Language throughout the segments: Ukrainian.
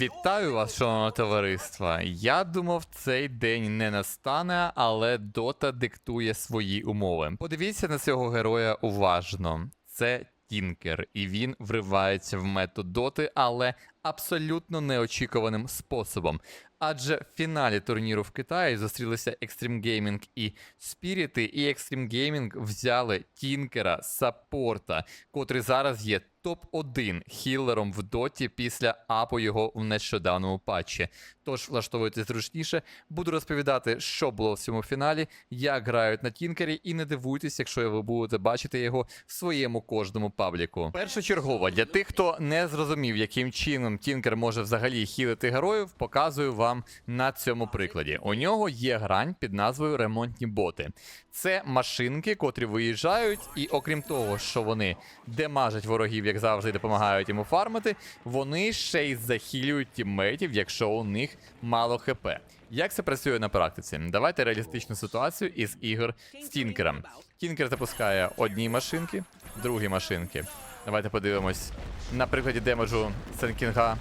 Вітаю вас, шановне товариство. Я думав, цей день не настане, але Дота диктує свої умови. Подивіться на цього героя уважно. Це Тінкер, і він вривається в метод доти, але абсолютно неочікуваним способом. Адже в фіналі турніру в Китаї зустрілися Extreme Gaming і Спіріти, і Extreme Gaming взяли Тінкера саппорта, котрий зараз є топ-1 хілером в доті після апу його в нещодавному патчі. Тож влаштовуйтесь зручніше, буду розповідати, що було в цьому фіналі, як грають на Тінкері, і не дивуйтесь, якщо ви будете бачити його в своєму кожному пабліку. Першочергово для тих, хто не зрозумів, яким чином Тінкер може взагалі хілити героїв, показую вам на цьому прикладі. У нього є грань під назвою ремонтні боти. Це машинки, котрі виїжджають, і окрім того, що вони демажать ворогів, як завжди, допомагають йому фармити, вони ще й захилюють тіммейтів, якщо у них мало хп. Як це працює на практиці? Давайте реалістичну ситуацію із ігор з Тінкером. Тінкер запускає одні машинки, другі машинки. Давайте подивимось на прикладі демеджу Сенкінга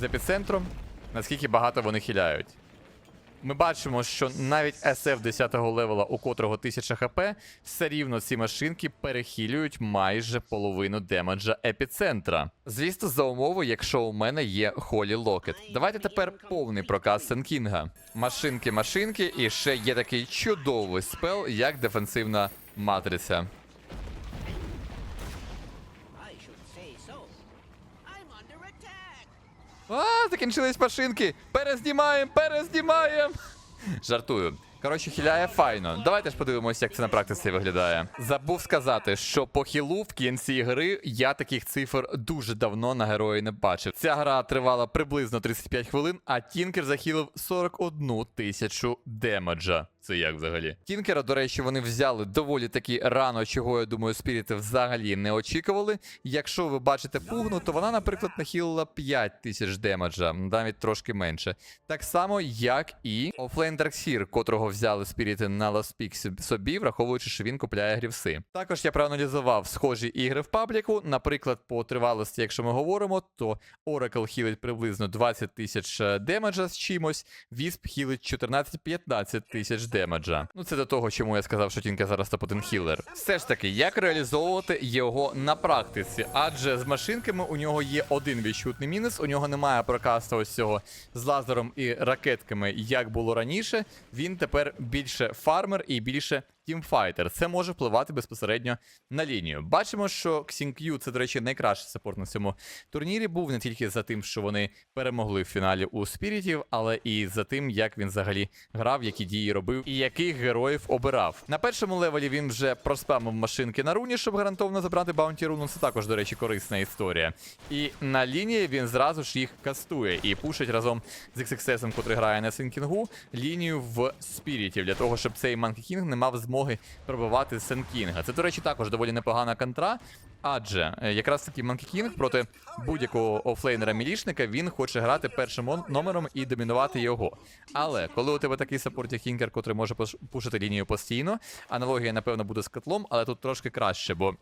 з епіцентром, наскільки багато вони хиляють. Ми бачимо, що навіть SF 10 го левела, у котрого 1000 хп, все рівно ці машинки перехилюють майже половину демеджа епіцентра. Звісно, за умови, якщо у мене є Холі Локет. Давайте тепер повний проказ Сенкінга. Машинки, машинки, і ще є такий чудовий спел, як дефенсивна матриця. А, закінчились машинки! Перезнімаємо, перезнімаємо! Жартую. Коротше, хіляє файно. Давайте ж подивимося, як це на практиці виглядає. Забув сказати, що по хілу в кінці гри я таких цифр дуже давно на герої не бачив. Ця гра тривала приблизно 35 хвилин, а Тінкер захилив 41 тисячу демеджа. Це як взагалі? Тінкера, до речі, вони взяли доволі таки рано, чого я думаю, спіріти взагалі не очікували. Якщо ви бачите пугну, то вона, наприклад, нахилила 5 тисяч демеджа, навіть трошки менше. Так само, як і Offlane Darkseer, котрого взяли спіріти на лоспік собі, враховуючи, що він купляє грівси. Також я проаналізував схожі ігри в пабліку. Наприклад, по тривалості, якщо ми говоримо, то Oracle хілить приблизно 20 тисяч е, демеджа з чимось, Вісп хілить 14-15 тисяч демеджа. Ну це до того, чому я сказав, що Тінка зараз топ-1 хілер. Все ж таки, як реалізовувати його на практиці? Адже з машинками у нього є один відчутний мінус. У нього немає прокаста ось цього з лазером і ракетками, як було раніше. Він тепер більше фармер і більше тімфайтер. Це може впливати безпосередньо на лінію. Бачимо, що Xingqiu, це, до речі, найкращий саппорт на цьому турнірі. Був не тільки за тим, що вони перемогли в фіналі у спірітів, але і за тим, як він взагалі грав, які дії робив і яких героїв обирав. На першому левелі він вже проспамив машинки на руні, щоб гарантовано забрати баунті руну. Це також, до речі, корисна історія. І на лінії він зразу ж їх кастує і пушить разом з XXS, котрий грає на Сенкінгу, лінію в спірітів для того, щоб цей Манкі Кінг не мав змоги пробивати Сенкінга. Це, до речі, також доволі непогана контра. Адже е, якраз таки Манкі Кінг проти будь-якого офлейнера мілішника він хоче грати першим номером і домінувати його. Але коли у тебе такий саппорт, як Хінкер, котрий може пушити лінію постійно, аналогія, напевно, буде з котлом, але тут трошки краще, бо.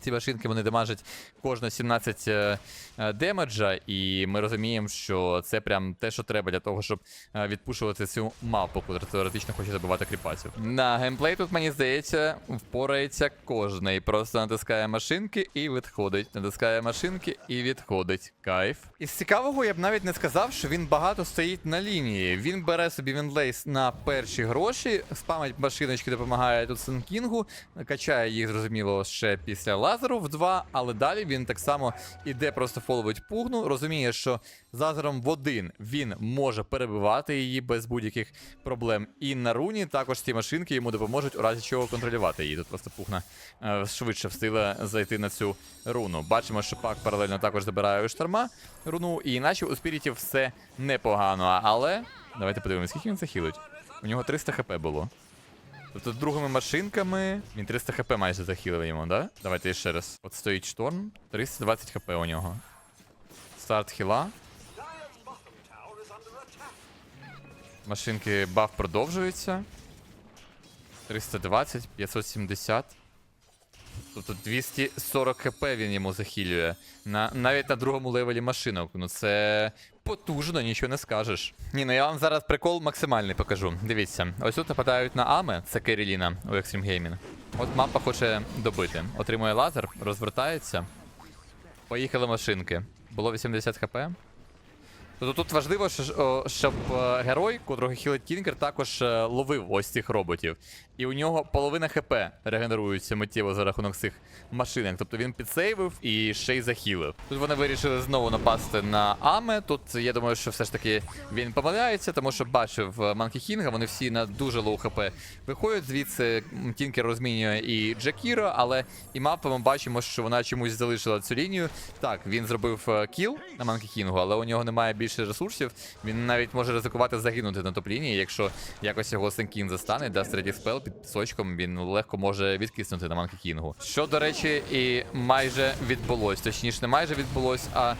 Ці машинки вони демажать кожно 17 е, е, демеджа, і ми розуміємо, що це прям те, що треба для того, щоб е, відпушувати цю мапу, котра теоретично хоче забивати кріпасів. На геймплей тут, мені здається, впорається кожний. Просто натискає машинки і відходить. Натискає машинки і відходить. Кайф. Із цікавого я б навіть не сказав, що він багато стоїть на лінії. Він бере собі вінлейс на перші гроші, спамить машиночки, допомагає тут Сенкінгу, качає їх, зрозуміло, ще після лазеру в два, але далі він так само іде, просто фоловить пугну, розуміє, що з лазером в один він може перебивати її без будь-яких проблем. І на руні також ці машинки йому допоможуть у разі чого контролювати її. Тут просто пухна е, швидше встигла зайти на цю руну. Бачимо, що пак паралельно також забирає у шторма руну, і іначе у спірітів все непогано. Але давайте подивимося, скільки він захилить. У нього 300 хп було. Тобто другими машинками він 300 хп майже захилив йому, да? Давайте ще раз. От стоїть шторм, 320 хп у нього. Старт хіла. Машинки баф продовжується. 320, 570. Тобто 240 хп він йому захилює. На, навіть на другому левелі машинок. Ну це потужно, нічого не скажеш. Ні, ну я вам зараз прикол максимальний покажу. Дивіться, ось тут нападають на Аме, це Керіліна у Extreme Gaming. От мапа хоче добити. Отримує лазер, розвертається. Поїхали машинки. Було 80 хп. Тобто тут важливо, щоб е, герой, котрого хілить Тінкер, також е, ловив ось цих роботів. І у нього половина ХП регенерується миттєво за рахунок цих машинок. Тобто він підсейвив і ще й захілив. Тут вони вирішили знову напасти на Аме. Тут я думаю, що все ж таки він помиляється, тому що бачив Манкі Кінга, вони всі на дуже лоу ХП виходять. Звідси Тінкер розмінює і Джакіро, але і мапа ми бачимо, що вона чомусь залишила цю лінію. Так, він зробив е, кіл на Манкі Кінгу, але у нього немає більше ресурсів. Він навіть може ризикувати загинути на топ-лінії, якщо якось його Сенкін застане, дасть спел під пісочком, він легко може відкиснути на Манки Кінгу. Що, до речі, і майже відбулось. Точніше, не майже відбулось, а.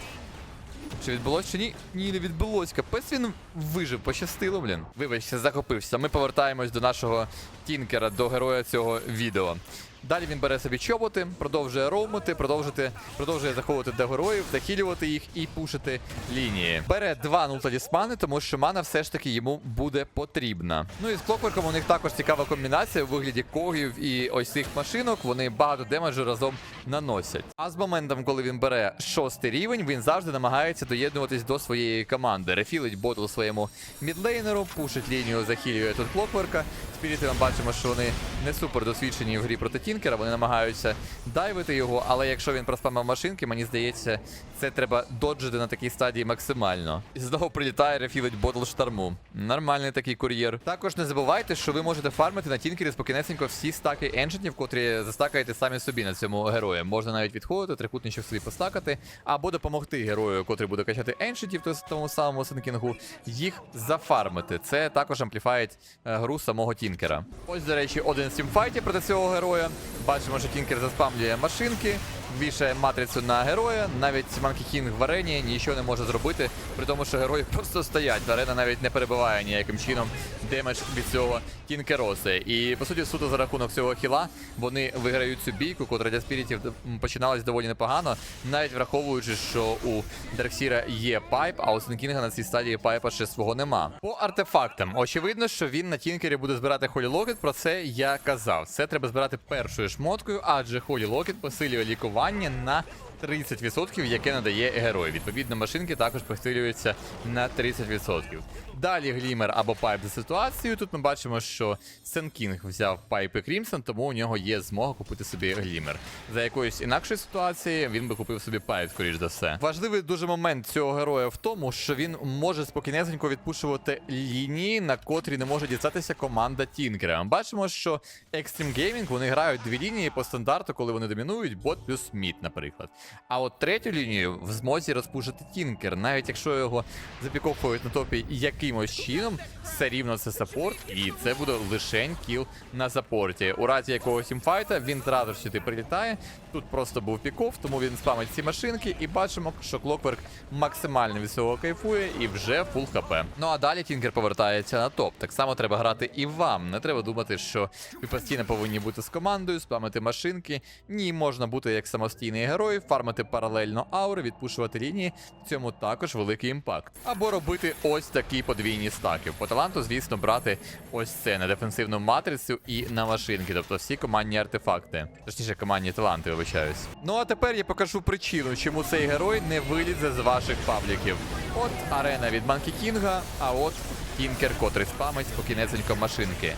Чи відбулось чи ні? Ні, не відбулось. Капець він вижив, пощастило, блін. Вибачте, захопився. Ми повертаємось до нашого тінкера, до героя цього відео. Далі він бере собі чоботи, продовжує роумити, продовжити, продовжує заходити до героїв, захилювати їх і пушити лінії. Бере два нуль талісмани, тому що мана все ж таки йому буде потрібна. Ну і з клокверком у них також цікава комбінація у вигляді когів і ось цих машинок. Вони багато демеджу разом наносять. А з моментом, коли він бере шостий рівень, він завжди намагається доєднуватись до своєї команди. Рефілить ботл своєму мідлейнеру, пушить лінію, захилює тут клокверка. Спіріти ми бачимо, що вони не супер досвідчені в грі проти Тінкера, вони намагаються дайвити його, але якщо він проспамив машинки, мені здається, це треба доджити на такій стадії максимально. І знову прилітає, рефілить ботл шторму. Нормальний такий кур'єр. Також не забувайте, що ви можете фармити на Тінкері спокійнесенько всі стаки еншентів, котрі застакаєте самі собі на цьому герої. Можна навіть відходити, трикутничок собі постакати, або допомогти герою, котрий буде качати еншентів, то тому самому Сенкінгу, їх зафармити. Це також ампліфають е, гру самого Тінкера. Ось, до речі, один з тімфайтів проти цього героя. Бачимо, що Тінкер заспамлює машинки, вішає матрицю на героя. Навіть Манкі Кінг в арені нічого не може зробити, при тому, що герої просто стоять. Арена навіть не перебиває ніяким чином демедж від цього Тінкероси. І по суті, суто за рахунок цього хіла вони виграють цю бійку, котра для спірітів починалась доволі непогано, навіть враховуючи, що у Дарксіра є пайп, а у Сенкінга на цій стадії пайпа ще свого нема. По артефактам, очевидно, що він на Тінкері буде збирати Холі Локет, про це я казав. Це треба збирати першою шмоткою, адже Холі Локет посилює лікування на 30%, яке надає герой. Відповідно, машинки також посилюються на 30%. Далі глімер або пайп за ситуацією. Тут ми бачимо, що Сенкінг взяв пайп і Крімсон, тому у нього є змога купити собі глімер. За якоїсь інакшої ситуації він би купив собі пайп, скоріш за все. Важливий дуже момент цього героя в тому, що він може спокійнесенько відпушувати лінії, на котрі не може дістатися команда Тінкера. Ми бачимо, що Extreme Gaming вони грають дві лінії по стандарту, коли вони домінують, бот плюс мід, наприклад. А от третю лінію в змозі розпушити Тінкер, навіть якщо його запіковують на топі якимось чином, все рівно це саппорт, і це буде лишень кіл на саппорті. У разі якогось імфайта він зразу ж сюди прилітає. Тут просто був піков, тому він спамить ці машинки, і бачимо, що Клокверк максимально від цього кайфує і вже фул хп. Ну а далі Тінкер повертається на топ. Так само треба грати і вам. Не треба думати, що ви постійно повинні бути з командою, спамити машинки. Ні, можна бути як самостійний герой, фармити паралельно аури, відпушувати лінії. В цьому також великий імпакт. Або робити ось такі подвійні стаки. По таланту, звісно, брати ось це на дефенсивну матрицю і на машинки, тобто всі командні артефакти. Точніше, командні таланти, вибачаюсь. Ну а тепер я покажу причину, чому цей герой не вилізе з ваших пабліків. От арена від Манкі Кінга, а от Тінкер, котрий спамить спокійнесенько машинки.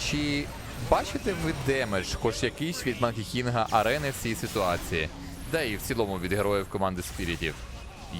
Чи бачите ви демедж, хоч якийсь від Манкі Кінга арени в цій ситуації? Да і в цілому від героїв команди Спірітів.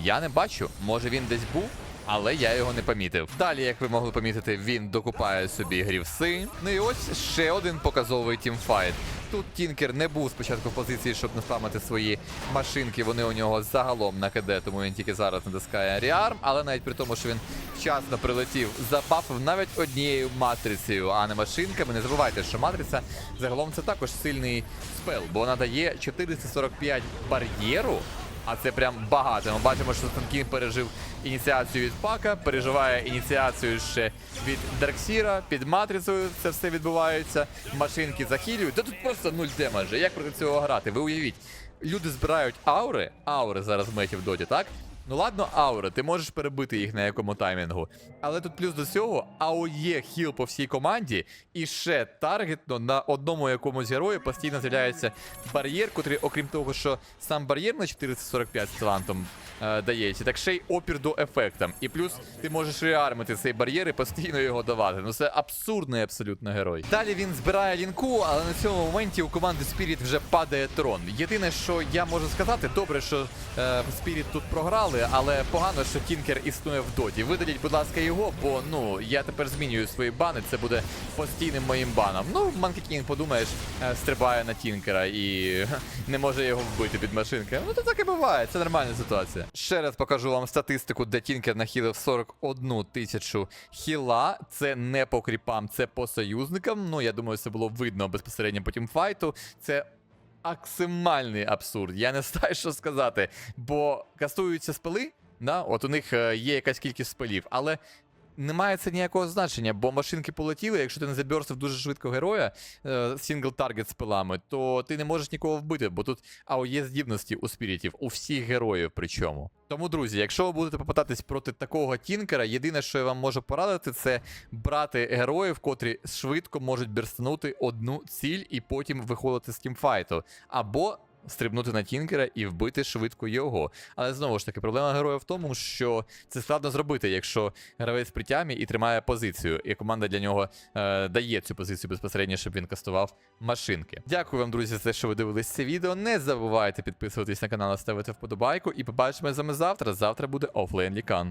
Я не бачу, може він десь був, але я його не помітив. Далі, як ви могли помітити, він докупає собі грівси. Ну і ось ще один показовий тімфайт. Тут Тінкер не був спочатку в позиції, щоб наспамити свої машинки. Вони у нього загалом на КД, тому він тільки зараз натискає реарм. Але навіть при тому, що він вчасно прилетів, забафив навіть однією матрицею, а не машинками. Не забувайте, що матриця загалом це також сильний спел, бо вона дає 445 бар'єру А це прям багато. Ми бачимо, що Станкін пережив ініціацію від Пака, переживає ініціацію ще від Дарксіра, під матрицею це все відбувається. Машинки захилюють. Та тут просто нуль демеджа. Як проти цього грати? Ви уявіть, люди збирають аури, аури зараз мехів доті, так? Ну ладно, аури, ти можеш перебити їх на якому таймінгу. Але тут плюс до цього АОЄ хіл по всій команді, і ще таргетно на одному якомусь герої постійно з'являється бар'єр, котрий, окрім того, що сам бар'єр на 445 з талантом е, дається, так ще й опір до ефектам. І плюс ти можеш реармити цей бар'єр і постійно його давати. Ну це абсурдний абсолютно герой. Далі він збирає лінку, але на цьому моменті у команди Spirit вже падає трон. Єдине, що я можу сказати, добре, що е, Spirit тут програли, але погано, що Тінкер існує в доті. Видаліть, будь ласка, його, бо ну я тепер змінюю свої бани. Це буде постійним моїм баном. Ну, King, подумаєш, е, стрибає на Тінкера і не може його вбити під машинкою. Ну то так і буває, це нормальна ситуація. Ще раз покажу вам статистику, де Тінкер нахилив 41 тисячу хіла. Це не по кріпам, це по союзникам. Ну я думаю, це було видно безпосередньо по тімфайту. Це максимальний абсурд. Я не знаю, що сказати. Бо кастуються спили. да? от у них е, є якась кількість спилів, але. Немає це ніякого значення, бо машинки полетіли. Якщо ти не заберстив дуже швидко героя сингл таргет з пилами, то ти не можеш нікого вбити, бо тут АОЄ здібності у спірітів, у всіх героїв причому. Тому, друзі, якщо ви будете попитатись проти такого тінкера, єдине, що я вам можу порадити, це брати героїв, котрі швидко можуть берстанути одну ціль і потім виходити з тімфайту. Або стрибнути на тінкера і вбити швидко його. Але знову ж таки, проблема героя в тому, що це складно зробити, якщо гравець при тямі і тримає позицію, і команда для нього е, дає цю позицію безпосередньо, щоб він кастував машинки. Дякую вам, друзі, за те, що ви дивились це відео. Не забувайте підписуватись на канал, ставити вподобайку. І побачимо з вами завтра. Завтра буде офлейн лікан.